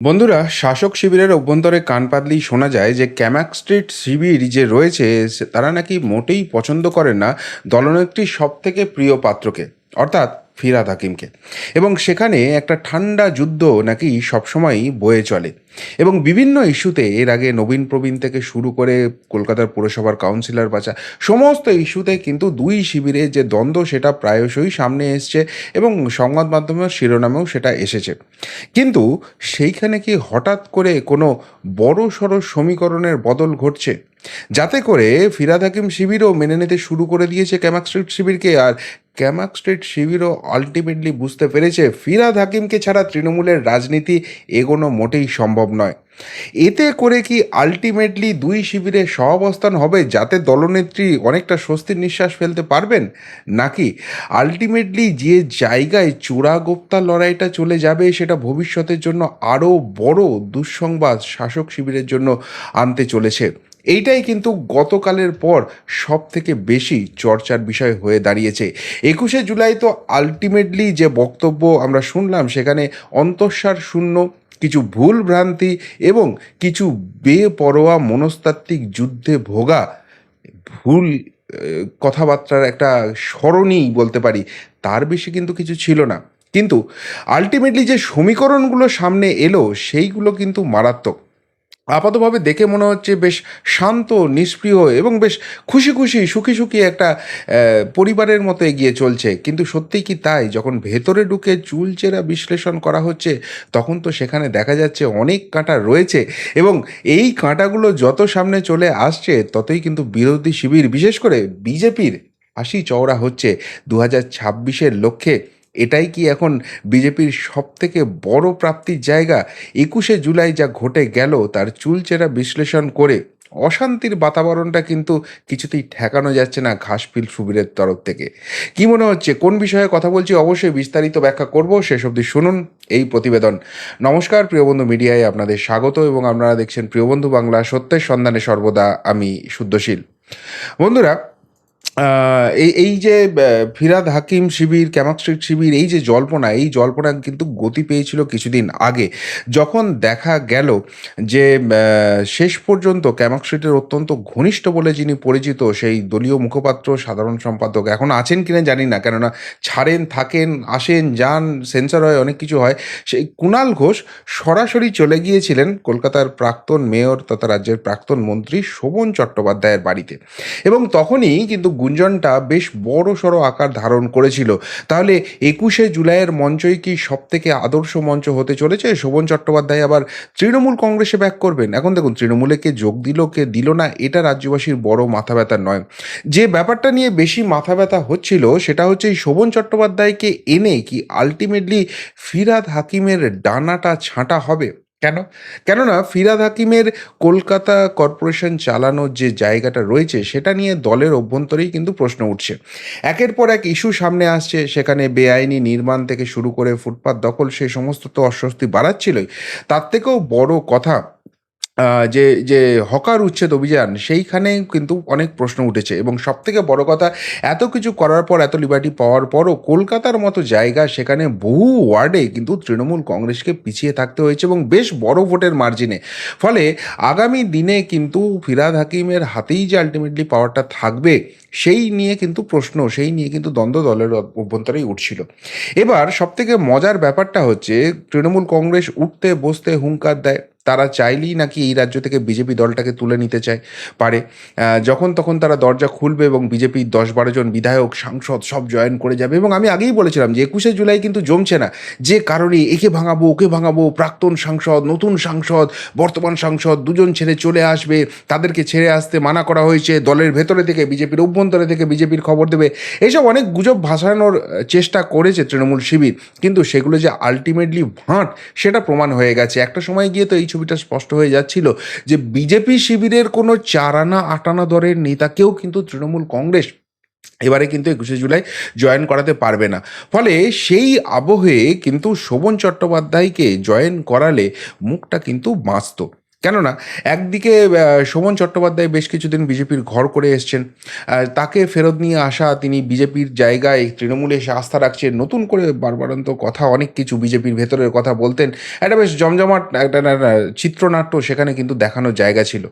বন্ধুরা, শাসক শিবিরের অভ্যন্তরে কান পাতলেই শোনা যায় যে ক্যামাক স্ট্রিট শিবির যে রয়েছে, তারা নাকি মোটেই পছন্দ করে না দলনেত্রীর সব থেকে প্রিয় পাত্রকে। অর্থাৎ ফিরাদ হাকিমকে। এবং সেখানে একটা ঠান্ডা যুদ্ধ নাকি সবসময়ই বয়ে চলে। এবং বিভিন্ন ইস্যুতে এর আগে নবীন প্রবীণ থেকে শুরু করে কলকাতার পুরসভার কাউন্সিলর বাঁচা সমস্ত ইস্যুতে কিন্তু দুই শিবিরে যে দ্বন্দ্ব সেটা প্রায়শই সামনে এসছে এবং সংবাদ মাধ্যমের শিরোনামেও সেটা এসেছে। কিন্তু সেইখানে কি হঠাৎ করে কোনো বড় সড়ো সমীকরণের বদল ঘটছে? যাতে করে ফিরাদ হাকিম শিবিরও মেনে নিতে শুরু করে দিয়েছে ক্যামাক স্ট্রিট শিবিরকে। আর ক্যামাক স্ট্রিট শিবিরও আলটিমেটলি বুঝতে পেরেছে, ফিরাদ হাকিমকে ছাড়া তৃণমূলের রাজনীতি এগোনো মোটেই সম্ভব নয়। এতে করে কি আলটিমেটলি দুই শিবিরে সহাবস্থান হবে যাতে দলনেত্রী অনেকটা স্বস্তির নিঃশ্বাস ফেলতে পারবেন? নাকি আলটিমেটলি যে জায়গায় চূড়াগোপ্তা লড়াইটা চলে যাবে সেটা ভবিষ্যতের জন্য আরও বড় দুঃসংবাদ শাসক শিবিরের জন্য আনতে চলেছে? এইটাই কিন্তু গতকালের পর সব থেকে বেশি চর্চার বিষয় হয়ে দাঁড়িয়েছে। একুশে জুলাই তো আলটিমেটলি যে বক্তব্য আমরা শুনলাম, সেখানে অন্তঃসার শূন্য, কিছু ভুল ভ্রান্তি এবং কিছু বেপরোয়া মনস্তাত্ত্বিক যুদ্ধে ভোগা, ভুল কথাবার্তার একটা স্মরণই বলতে পারি, তার বেশি কিন্তু কিছু ছিল না। কিন্তু আলটিমেটলি যে সমীকরণগুলো সামনে এলো, সেইগুলো কিন্তু মারাত্মক। আপাতভাবে দেখে মনে হচ্ছে বেশ শান্ত, নিষ্প্রিয় এবং বেশ খুশি খুশি, সুখী সুখী একটা পরিবারের মতো এগিয়ে চলছে। কিন্তু সত্যিই কি তাই? যখন ভেতরে ঢুকে চুলচেরা বিশ্লেষণ করা হচ্ছে, তখন তো সেখানে দেখা যাচ্ছে অনেক কাঁটা রয়েছে এবং এই কাঁটাগুলো যত সামনে চলে আসছে, ততই কিন্তু বিরোধী শিবির, বিশেষ করে বিজেপির হাসি চওড়া হচ্ছে। দু হাজার ছাব্বিশের লক্ষ্যে এটাই কি এখন বিজেপির সব থেকে বড় প্রাপ্তির জায়গা? একুশে জুলাই যা ঘটে গেল, তার চুলচেরা বিশ্লেষণ করে অশান্তির বাতাবরণটা কিন্তু কিছুতেই ঠেকানো যাচ্ছে না ঘাসফিল শিবিরের তরফ থেকে। কি মনে হচ্ছে, কোন বিষয়ে কথা বলছি অবশ্যই বিস্তারিত ব্যাখ্যা করব, শেষ অবধি শুনুন এই প্রতিবেদন। নমস্কার প্রিয়বন্ধু মিডিয়ায় আপনাদের স্বাগত এবং আপনারা দেখছেন প্রিয়বন্ধু বাংলা সত্যের সন্ধানে সর্বদা আমি শুদ্ধশীল। বন্ধুরা এই এই যে ফিরাদ হাকিম শিবির ক্যামাক স্ট্রিট শিবির, এই যে জল্পনা, এই জল্পনা কিন্তু গতি পেয়েছিল কিছুদিন আগে। যখন দেখা গেল যে শেষ পর্যন্ত ক্যামাক স্ট্রিটের অত্যন্ত ঘনিষ্ঠ বলে যিনি পরিচিত, সেই দলীয় মুখপাত্র, সাধারণ সম্পাদক এখন আছেন কিনা জানি না, কেননা ছাড়েন, থাকেন, আসেন, যান, সেন্সর হয়, অনেক কিছু হয়। সেই কুণাল ঘোষ সরাসরি চলে গিয়েছিলেন কলকাতার প্রাক্তন মেয়র তথা রাজ্যের প্রাক্তন মন্ত্রী শোভন চট্টোপাধ্যায়ের বাড়িতে। এবং তখনই কিন্তু গুঞ্জনটা বেশ বড় সড়ো আকার ধারণ করেছিল। তাহলে একুশে জুলাইয়ের মঞ্চই কি সব থেকে আদর্শ মঞ্চ হতে চলেছে? শোভন চট্টোপাধ্যায় আবার তৃণমূল কংগ্রেসে ব্যাক করবেন। এখন দেখুন, তৃণমূলে কে যোগ দিল, কে দিল না, এটা রাজ্যবাসীর বড় মাথা ব্যথা নয়। যে ব্যাপারটা নিয়ে বেশি মাথা ব্যথা হচ্ছিল, সেটা হচ্ছে এই শোভন চট্টোপাধ্যায়কে এনে কি আলটিমেটলি ফিরাদ হাকিমের ডানাটা ছাঁটা হবে? কেন? কেননা ফিরাদ হাকিমের কলকাতা কর্পোরেশন চালানোর যে জায়গাটা রয়েছে, সেটা নিয়ে দলের অভ্যন্তরেই কিন্তু প্রশ্ন উঠছে। একের পর এক ইস্যু সামনে আসছে, সেখানে বেআইনি নির্মাণ থেকে শুরু করে ফুটপাত দখল, সে সমস্ত তো অস্বস্তি বাড়াচ্ছিলই। তার থেকেও বড় কথা যে যে হকার উচ্ছেদ অভিযান, সেইখানে কিন্তু অনেক প্রশ্ন উঠেছে। এবং সব থেকে বড় কথা, এত কিছু করার পর, এত লিবার্টি পাওয়ার পরও কলকাতার মতো জায়গা, সেখানে বহু ওয়ার্ডে কিন্তু তৃণমূল কংগ্রেসকে পিছিয়ে থাকতে হয়েছে এবং বেশ বড় ভোটের মার্জিনে ফলে আগামী দিনে কিন্তু ফিরাদ হাকিমের হাতেই যে আলটিমেটলি পাওয়ারটা থাকবে, সেই নিয়ে কিন্তু প্রশ্ন, সেই নিয়ে কিন্তু দ্বন্দ্ব দলের অভ্যন্তরেই উঠছিল। এবার সবথেকে মজার ব্যাপারটা হচ্ছে, তৃণমূল কংগ্রেস উঠতে, বসতে হুঙ্কার দেয়। তারা চাইলেই নাকি এই রাজ্য থেকে বিজেপি দলটাকে তুলে নিতে চায়, পারে। যখন তখন তারা দরজা খুলবে এবং বিজেপির দশ বারো জন বিধায়ক, সাংসদ সব জয়েন করে যাবে। এবং আমি আগেই বলেছিলাম যে একুশে জুলাই কিন্তু জমছে না। যে কারণে একে ভাঙাবো, ওকে ভাঙাবো, প্রাক্তন সাংসদ, নতুন সাংসদ, বর্তমান সাংসদ দুজন ছেড়ে চলে আসবে। তাদেরকে ছেড়ে আসতে মানা করা হয়েছে। দলের ভেতরে থেকে, বিজেপির অভ্যন্তরে থেকে বিজেপির খবর দেবে। এইসব অনেক গুজব ভাসানোর চেষ্টা করেছে তৃণমূল শিবির। কিন্তু সেগুলো যে আলটিমেটলি ভাঁট, সেটা প্রমাণ হয়ে গেছে। একটা সময় গিয়ে তো এই ছবিটা স্পষ্ট হয়ে যাচ্ছিল যে বিজেপি শিবিরের কোনো চারানা আটানা দরের নেতাকেও কিন্তু তৃণমূল কংগ্রেস এবারে কিন্তু একুশে জুলাই জয়েন করাতে পারবে না। ফলে সেই আবহে কিন্তু শোভন চট্টোপাধ্যায়কে জয়েন করালে মুখটা কিন্তু বাঁচত। কেননা, একদিকে শোভন চট্টোপাধ্যায় বেশ কিছুদিন বিজেপির ঘর করে এসছেন তাকে ফেরত নিয়ে আসা তিনি বিজেপির জায়গায় তৃণমূলে এসে আস্থা রাখছেন, নতুন করে বারবারন্ত কথা, অনেক কিছু বিজেপির ভেতরের কথা বলতেন। একটা বেশ জমজমাট, একটা না- না, চিত্রনাট্য সেখানে কিন্তু দেখানোর জায়গা ছিল।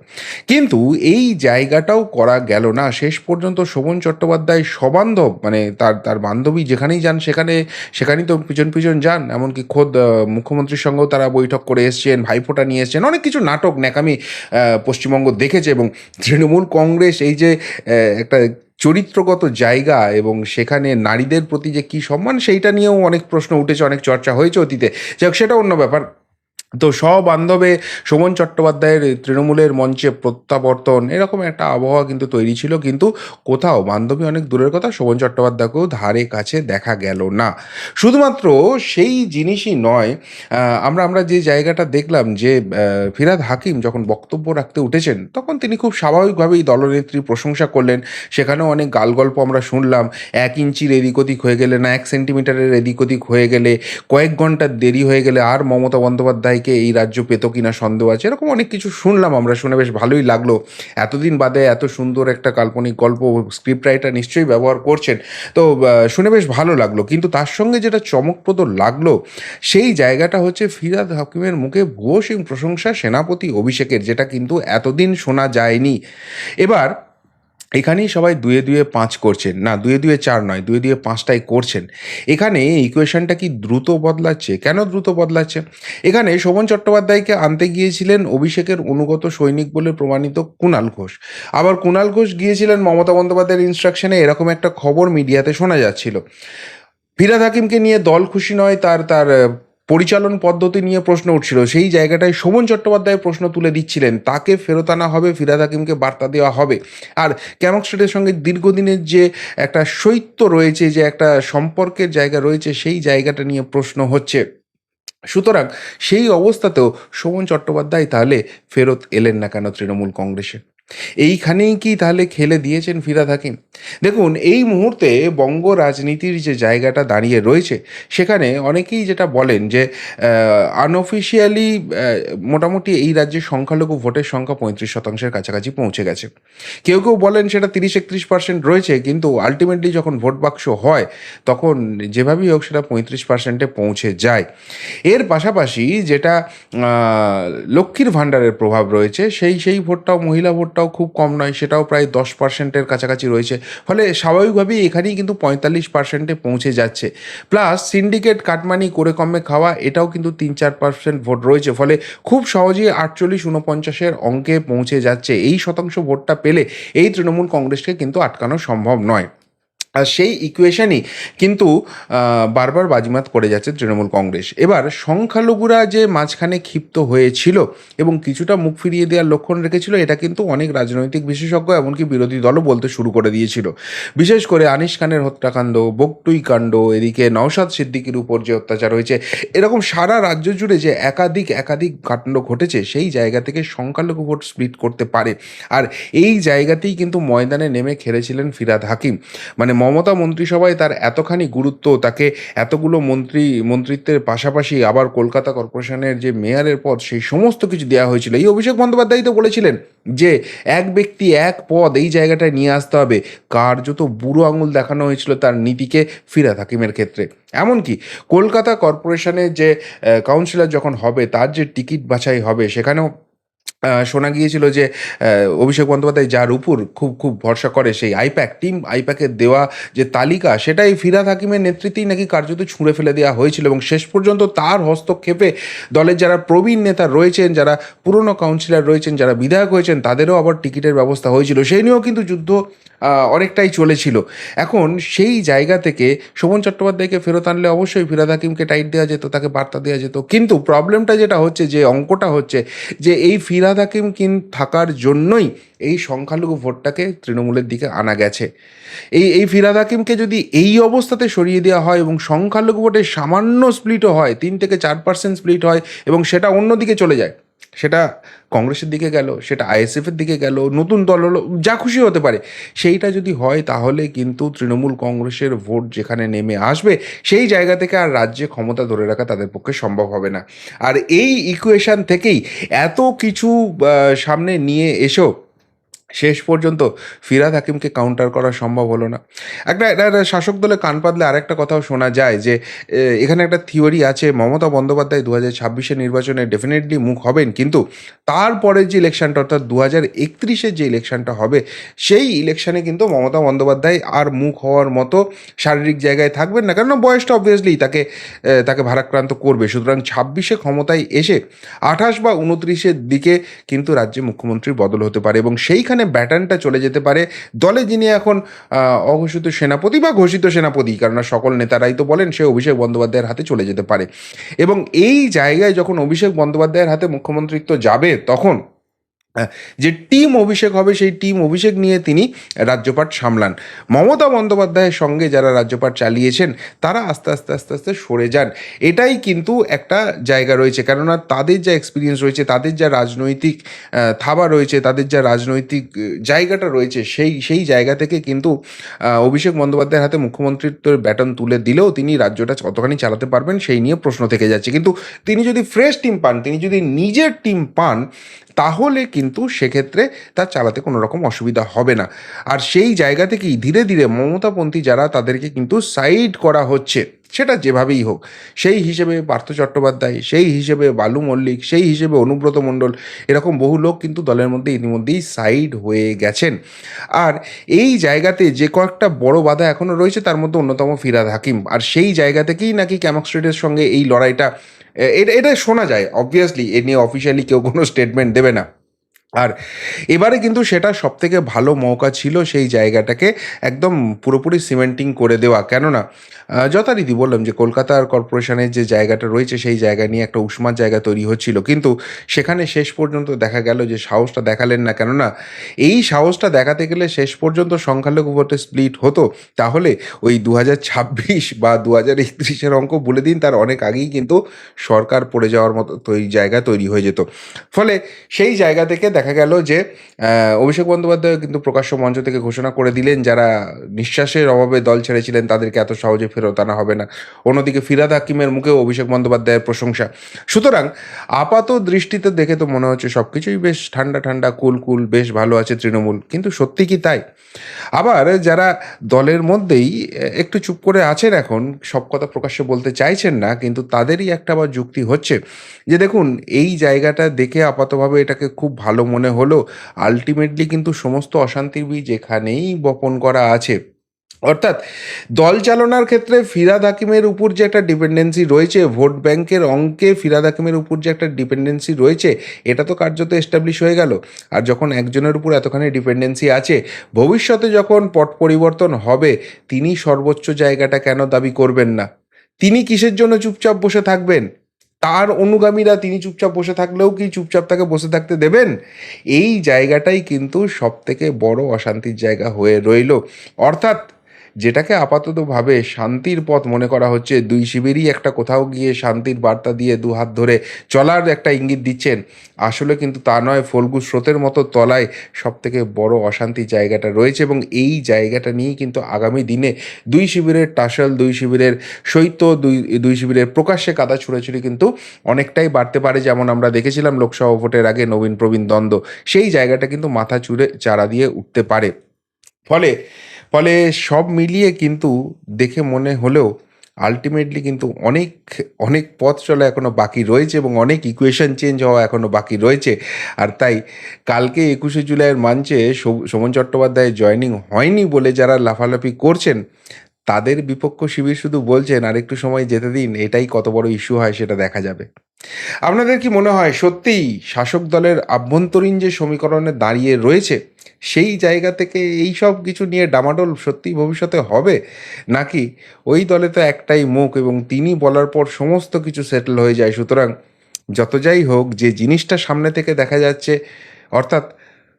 কিন্তু এই জায়গাটাও করা গেল না। শেষ পর্যন্ত শোভন চট্টোপাধ্যায় সবান্ধব মানে তার তার বান্ধবী যেখানেই যান, সেখানে, সেখানেই তো পিছন পিছন যান। এমনকি খোদ মুখ্যমন্ত্রীর সঙ্গেও তারা বৈঠক করে এসছেন, ভাইফোঁটা নিয়ে এসছেন, অনেক কিছু নাটক, ন্যাকামি পশ্চিমবঙ্গ দেখেছে এবং তৃণমূল কংগ্রেস এই যে একটা চরিত্রগত জায়গা এবং সেখানে নারীদের প্রতি যে কী সম্মান, সেইটা নিয়েও অনেক প্রশ্ন উঠেছে, অনেক চর্চা হয়েছে অতীতে। যাই সেটা অন্য ব্যাপার। তো সবান্ধবে শোভন চট্টোপাধ্যায়ের তৃণমূলের মঞ্চে প্রত্যাবর্তন, এরকম একটা আবহাওয়া কিন্তু তৈরি ছিল। কিন্তু কোথাও বান্ধবী অনেক দূরের কথা, শোভন চট্টোপাধ্যায়কেও ধারে কাছে দেখা গেল না। শুধুমাত্র সেই জিনিসই নয় আমরা আমরা যে জায়গাটা দেখলাম যে ফিরাদ হাকিম যখন বক্তব্য রাখতে উঠেছেন, তখন তিনি খুব স্বাভাবিকভাবেই দলনেত্রী প্রশংসা করলেন। সেখানেও অনেক গাল গল্প আমরা শুনলাম, এক ইঞ্চির এদিক ওদিক হয়ে গেলে না, এক সেন্টিমিটারের এদিক ওদিক হয়ে গেলে কয়েক ঘণ্টার দেরি হয়ে গেলে আর মমতা বন্দ্যোপাধ্যায়কে এই রাজ্য পেত কিনা সন্দেহ আছে? এরকম অনেক কিছু শুনলাম আমরা, শুনে বেশ ভালোই লাগল। এতদিন বাদে এত সুন্দর একটা কাল্পনিক গল্প স্ক্রিপ্ট রাইটার নিশ্চয়ই ব্যবহার করছেন। তো শুনে বেশ ভালো লাগল। কিন্তু তার সঙ্গে যেটা চমকপ্রদ লাগল, সেই জায়গাটা হচ্ছে ফিরাদ হাকিমের মুখে ভুয়ো সিং প্রশংসা সেনাপতি অভিষেকের, যেটা কিন্তু এতদিন শোনা যায়নি। এবার এখানেই সবাই দুয়ে দুয়ে পাঁচ করছেন। না, দুয়ে দুয়ে চার নয়, দুয়ে দুয়ে পাঁচটাই করছেন। এখানে ইকুয়েশনটা কি দ্রুত বদলাচ্ছে? কেন দ্রুত বদলাচ্ছে? এখানে শোভন চট্টোপাধ্যায়কে আনতে গিয়েছিলেন অভিষেকের অনুগত সৈনিক বলে প্রমাণিত কুণাল ঘোষ। আবার কুণাল ঘোষ গিয়েছিলেন মমতা বন্দ্যোপাধ্যায়ের ইনস্ট্রাকশনে এরকম একটা খবর মিডিয়াতে শোনা যাচ্ছিল। ফিরাদ হাকিমকে নিয়ে দল খুশি নয়, তার তার পরিচালন পদ্ধতি নিয়ে প্রশ্ন উঠছিল। সেই জায়গাটায় শোভন চট্টোপাধ্যায় প্রশ্ন তুলে দিচ্ছিলেন, তাকে ফেরত আনা হবে, ফিরাদ হাকিমকে বার্তা দেওয়া হবে। আর ক্যামক সঙ্গে দীর্ঘদিনের যে একটা শৈত্য রয়েছে, যে একটা সম্পর্কের জায়গা রয়েছে, সেই জায়গাটা নিয়ে প্রশ্ন হচ্ছে। সুতরাং সেই অবস্থাতেও শোভন চট্টোপাধ্যায় তাহলে ফেরত এলেন না কেন তৃণমূল কংগ্রেসে? এইখানেই কি তাহলে খেলে দিয়েছেন ফিরাদ হাকিম দেখুন, এই মুহূর্তে বঙ্গ রাজনীতির যে জায়গাটা দাঁড়িয়ে রয়েছে, সেখানে অনেকেই যেটা বলেন যে আনঅফিসিয়ালি মোটামুটি এই রাজ্যের সংখ্যালঘু ভোটের সংখ্যা পঁয়ত্রিশ শতাংশের কাছাকাছি পৌঁছে গেছে। কেউ কেউ বলেন সেটা তিরিশ একত্রিশ পার্সেন্ট রয়েছে, কিন্তু আলটিমেটলি যখন ভোট বাক্স হয়, তখন যেভাবেই হোক সেটা পঁয়ত্রিশ পার্সেন্টে পৌঁছে যায়। এর পাশাপাশি যেটা লক্ষ্মীর ভাণ্ডারের প্রভাব রয়েছে, সেই সেই ভোটটাও মহিলা ভোটটাও খুব কম নয়, সেটাও প্রায় দশ পার্সেন্টের কাছাকাছি রয়েছে। ফলে স্বাভাবিকভাবেই এখানেই কিন্তু পঁয়তাল্লিশ পার্সেন্টে পৌঁছে যাচ্ছে। প্লাস সিন্ডিকেট কাটমানি, করে কমে খাওয়া, এটাও কিন্তু তিন চার পার্সেন্ট ভোট রয়েছে। ফলে খুব সহজেই আটচল্লিশ উনপঞ্চাশের অঙ্কে পৌঁছে যাচ্ছে। এই শতাংশ ভোটটা পেলে এই তৃণমূল কংগ্রেসকে কিন্তু আটকানো সম্ভব নয়। আর সেই ইকুয়েশনই কিন্তু বারবার বাজিমাত করে যাচ্ছে তৃণমূল কংগ্রেস। এবার সংখ্যালঘুরা যে মাঝখানে ক্ষিপ্ত হয়েছিল এবং কিছুটা মুখ ফিরিয়ে দেওয়ার লক্ষণ রেখেছিল, এটা কিন্তু অনেক রাজনৈতিক বিশেষজ্ঞ এমনকি বিরোধী দলও বলতে শুরু করে দিয়েছিল। বিশেষ করে আনিস খানের হত্যাকাণ্ড, বকটুই কাণ্ড, এদিকে নওশাদ সিদ্দিকির উপর যে অত্যাচার হয়েছে, এরকম সারা রাজ্য জুড়ে যে একাধিক একাধিক কাণ্ড ঘটেছে, সেই জায়গা থেকে সংখ্যালঘু ভোট স্প্লিট করতে পারে। আর এই জায়গাতেই কিন্তু ময়দানে নেমে খেলেছিলেন ফিরাদ হাকিম। মানে মমতা মন্ত্রিসভায় তার এতখানি গুরুত্ব, তাকে এতগুলো মন্ত্রী, মন্ত্রিত্বের পাশাপাশি আবার কলকাতা কর্পোরেশনের যে মেয়রের পদ, সেই সমস্ত কিছু দেওয়া হয়েছিল। এই অভিষেক বন্দ্যোপাধ্যায় তো বলেছিলেন যে এক ব্যক্তি, এক পদ এই জায়গাটায় নিয়ে আসতে হবে। কার যত বুড়ো আঙুল দেখানো হয়েছিল তার নীতিকে ফিরাদ হাকিমের ক্ষেত্রে। এমনকি কলকাতা কর্পোরেশনের যে কাউন্সিলর যখন হবে, তার যে টিকিট বাছাই হবে, সেখানেও শোনা গিয়েছিল যে অভিষেক বন্দ্যোপাধ্যায় যার উপর খুব খুব ভরসা করে সেই আইপ্যাক, টিম আইপ্যাকের দেওয়া যে তালিকা, সেটাই ফিরাদ হাকিমের নেতৃত্বেই নাকি কার্যত ছুঁড়ে ফেলে দেওয়া হয়েছিল এবং শেষ পর্যন্ত তার হস্তক্ষেপে দলের যারা প্রবীণ নেতা রয়েছেন, যারা পুরনো কাউন্সিলর রয়েছেন, যারা বিধায়ক হয়েছেন, তাদেরও আবার টিকিটের ব্যবস্থা হয়েছিল। সেই নিয়েও কিন্তু যুদ্ধ অনেকটাই চলেছিল। এখন সেই জায়গা থেকে শোভন চট্টোপাধ্যায়কে ফেরত আনলে অবশ্যই ফিরাদ হাকিমকে টাইট দেওয়া যেত, তাকে বার্তা দেওয়া যেত। কিন্তু প্রবলেমটা যেটা হচ্ছে, যে অঙ্কটা হচ্ছে, যে এই ফিরাদ হাকিম কিন থাকার জন্যই এই সংখ্যালঘু ভোটটাকে তৃণমূলের দিকে আনা গেছে। এই এই ফিরাদ হাকিমকে যদি এই অবস্থাতে সরিয়ে দেওয়া হয় এবং সংখ্যালঘু ভোটে সামান্য স্প্লিটও হয়, তিন থেকে চার পার্সেন্ট স্প্লিট হয় এবং সেটা অন্যদিকে চলে যায় সেটা কংগ্রেসের দিকে গেল, সেটা আইএসএফের দিকে গেল, নতুন দল হলো, যা খুশি হতে পারে। সেইটা যদি হয় তাহলে কিন্তু তৃণমূল কংগ্রেসের ভোট যেখানে নেমে আসবে, সেই জায়গা থেকে আর রাজ্যে ক্ষমতা ধরে রাখা তাদের পক্ষে সম্ভব হবে না। আর এই ইকুয়েশান থেকেই এত কিছু সামনে নিয়ে এসো। শেষ পর্যন্ত ফিরাদ হাকিমকে কাউন্টার করা সম্ভব হলো না। একটা একটা শাসক দলে কান পাতলে আরেকটা কথাও শোনা যায় যে এখানে একটা থিওরি আছে, মমতা বন্দ্যোপাধ্যায় দু হাজার ছাব্বিশের নির্বাচনে ডেফিনেটলি মুখ হবেন, কিন্তু তারপরের যে ইলেকশনটা অর্থাৎ দু হাজার একত্রিশের যে ইলেকশনটা হবে, সেই ইলেকশনে কিন্তু মমতা বন্দ্যোপাধ্যায় আর মুখ হওয়ার মতো শারীরিক জায়গায় থাকবেন না। কেননা বয়সটা অবভিয়াসলি তাকে তাকে ভারাক্রান্ত করবে। সুতরাং ছাব্বিশে ক্ষমতায় এসে আঠাশ বা উনত্রিশের দিকে কিন্তু রাজ্যে মুখ্যমন্ত্রীর বদল হতে পারে এবং সেইখানে ব্যাটনটা চলে যেতে পারে। দলে যিনি এখন অঘোষিত সেনাপতি বা ঘোষিত সেনাপতি কারণ সকল নেতারাই তো বলেন, সে অভিষেক বন্দ্যোপাধ্যায়ের হাতে চলে যেতে পারে। এবং এই জায়গায় যখন অভিষেক বন্দ্যোপাধ্যায়ের হাতে মুখ্যমন্ত্রিত্ব যাবে, তখন যে টিম অভিষেক হবে, সেই টিম অভিষেক নিয়ে তিনি রাজ্যপাট সামলান। মমতা বন্দ্যোপাধ্যায়ের সঙ্গে যারা রাজ্যপাট চালিয়েছেন, তারা আস্তে আস্তে আস্তে আস্তে সরে যান। এটাই কিন্তু একটা জায়গা রয়েছে। কেননা তাদের যা এক্সপিরিয়েন্স রয়েছে, তাদের যা রাজনৈতিক থাবা রয়েছে, তাদের যা রাজনৈতিক জায়গাটা রয়েছে, সেই সেই জায়গা থেকে কিন্তু অভিষেক বন্দ্যোপাধ্যায়ের হাতে মুখ্যমন্ত্রিত্বের ব্যাটন তুলে দিলেও তিনি রাজ্যটা কতখানি চালাতে পারবেন, সেই নিয়ে প্রশ্ন থেকে যাচ্ছে। কিন্তু তিনি যদি ফ্রেশ টিম পান, তিনি যদি নিজের টিম পান তাহলে কিন্তু সেক্ষেত্রে তার চালাতে কোনো রকম অসুবিধা হবে না। আর সেই জায়গা থেকেই ধীরে ধীরে মমতাপন্থী যারা, তাদেরকে কিন্তু সাইড করা হচ্ছে। সেটা যেভাবেই হোক, সেই হিসেবে পার্থ চট্টোপাধ্যায়, সেই হিসেবে বালু মল্লিক, সেই হিসেবে অনুব্রত মণ্ডল, এরকম বহু লোক কিন্তু দলের মধ্যে ইতিমধ্যেই সাইড হয়ে গেছেন। আর এই জায়গাতে যে কয়েকটা বড় বাধা এখনও রয়েছে, তার মধ্যে অন্যতম ফিরাদ হাকিম। আর সেই জায়গা থেকেই নাকি ক্যামক স্ট্রিটের সঙ্গে এই লড়াইটা এটা শোনা যায় অবভিয়াসলি এ নিয়ে অফিসিয়ালি কেউ কোনো স্টেটমেন্ট দেবে না। আর এবারে কিন্তু সেটা সব থেকে ভালো মৌকা ছিল সেই জায়গাটাকে একদম পুরোপুরি সিমেন্টিং করে দেওয়া। কেননা যথারীতি বললাম যে কলকাতার কর্পোরেশনের যে জায়গাটা রয়েছে সেই জায়গা নিয়ে একটা উষ্মার জায়গা তৈরি হচ্ছিল। কিন্তু সেখানে শেষ পর্যন্ত দেখা গেল যে সাহসটা দেখালেন না। কেননা, এই সাহসটা দেখাতে গেলে শেষ পর্যন্ত সংখ্যালঘু ভোটে স্প্লিট হতো। তাহলে ওই দু ছাব্বিশ বা দু হাজার একত্রিশের অঙ্ক বলে দিন, তার অনেক আগেই কিন্তু সরকার পড়ে যাওয়ার মতো জায়গা তৈরি হয়ে যেত। ফলে সেই জায়গা থেকে দেখা গেল যে অভিষেক বন্দ্যোপাধ্যায় কিন্তু প্রকাশ্য মঞ্চ থেকে ঘোষণা করে দিলেন যারা নিঃশ্বাসের অভাবে দল ছেড়েছিলেন তাদেরকে এত সহজে ফেরত আনা হবে না। অন্যদিকে ফিরাদ হাকিমের মুখেও অভিষেক বন্দ্যোপাধ্যায়ের প্রশংসা। সুতরাং আপাত দৃষ্টিতে দেখে তো মনে হচ্ছে সব কিছুই বেশ ঠান্ডা ঠান্ডা, কুল কুল, বেশ ভালো আছে তৃণমূল। কিন্তু সত্যি কি তাই? আবার যারা দলের মধ্যেই একটু চুপ করে আছেন এখন, সব কথা প্রকাশ্যে বলতে চাইছেন না, কিন্তু তাদেরই একটা আবার যুক্তি হচ্ছে। যে দেখুন, এই জায়গাটা দেখে আপাতভাবে এটাকে খুব ভালো মনে হলো আলটিমেটলি কিন্তু সমস্ত অশান্তির বীজ এখানেই বপন করা আছে। অর্থাৎ, দল চালনার ক্ষেত্রে ফিরাদ হাকিমের উপর যে একটা ডিপেন্ডেন্সি রয়েছে, ভোট ব্যাংকের অঙ্কে ফিরাদ হাকিমের উপর যে একটা ডিপেন্ডেন্সি রয়েছে, এটা তো কার্যত এস্টাবলিশ হয়ে গেল। আর যখন একজনের উপর এতখানি ডিপেন্ডেন্সি আছে, ভবিষ্যতে যখন পট পরিবর্তন হবে, তিনি সর্বোচ্চ জায়গাটা কেন দাবি করবেন না? তিনি কিসের জন্য চুপচাপ বসে থাকবেন? তার অনুগামীরা তিনি চুপচাপ বসে থাকলেও কি চুপচাপ তাকে বসে থাকতে দেবেন? এই জায়গাটাই কিন্তু সব থেকে বড় অশান্তির জায়গা হয়ে রইল। অর্থাৎ যেটাকে আপাততভাবে শান্তির পথ মনে করা হচ্ছে, দুই শিবিরই একটা কোথাও গিয়ে শান্তির বার্তা দিয়ে দু হাত ধরে চলার একটা ইঙ্গিত দিচ্ছেন। আসলে কিন্তু তা নয়, ফলগু স্রোতের মতো তলায় সব থেকে বড় অশান্তির জায়গাটা রয়েছে এবং এই জায়গাটা নিয়েই কিন্তু আগামী দিনে দুই শিবিরের টাসল, দুই শিবিরের শৈত্য দুই দুই শিবিরের প্রকাশ্যে কাদা ছুড়েছুড়ি কিন্তু অনেকটাই বাড়তে পারে। যেমন আমরা দেখেছিলাম লোকসভা ভোটের আগে নবীন প্রবীণ দ্বন্দ্ব, সেই জায়গাটা কিন্তু মাথা চুড়ে চারা দিয়ে উঠতে পারে। ফলে ফলে সব মিলিয়ে কিন্তু দেখে মনে হলেও আলটিমেটলি কিন্তু অনেক অনেক পথ চলা এখনও বাকি রয়েছে এবং অনেক ইকুয়েশন চেঞ্জ হওয়া এখনও বাকি রয়েছে। আর তাই কালকে একুশে জুলাইয়ের মঞ্চে সোমন চট্টোপাধ্যায় জয়নিং হয়নি বলে যারা লাফালাফি করছেন, তাদের বিপক্ষ শিবির শুধু বলছেন আর একটু সময় যেতে দিন, এটাই কত বড় ইস্যু হয়, সেটা দেখা যাবে। আপনাদের কি মনে হয়, সত্যিই শাসক দলের আভ্যন্তরীণ যে সমীকরণে দাঁড়িয়ে রয়েছে সেই জায়গা থেকে এই সব কিছু নিয়ে ডামাডোল সত্যি ভবিষ্যতে হবে? নাকি ওই দলে তো একটাই মুখ এবং তিনি বলার পর সমস্ত কিছু সেটেল হয়ে যায়। সুতরাং যত যাই হোক, যে জিনিসটা সামনে থেকে দেখা যাচ্ছে, অর্থাৎ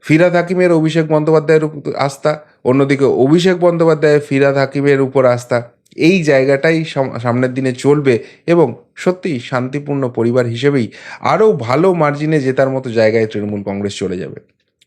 ফিরাদ হাকিমের অভিষেক বন্দ্যোপাধ্যায়ের আস্থা, অন্যদিকে অভিষেক বন্দ্যোপাধ্যায়ের ফিরাদ হাকিমের উপর আস্থা, এই জায়গাটাই সামনের দিনে চলবে এবং সত্যিই শান্তিপূর্ণ পরিবার হিসেবেই আরও ভালো মার্জিনে জেতার মতো জায়গায় তৃণমূল কংগ্রেস চলে যাবে।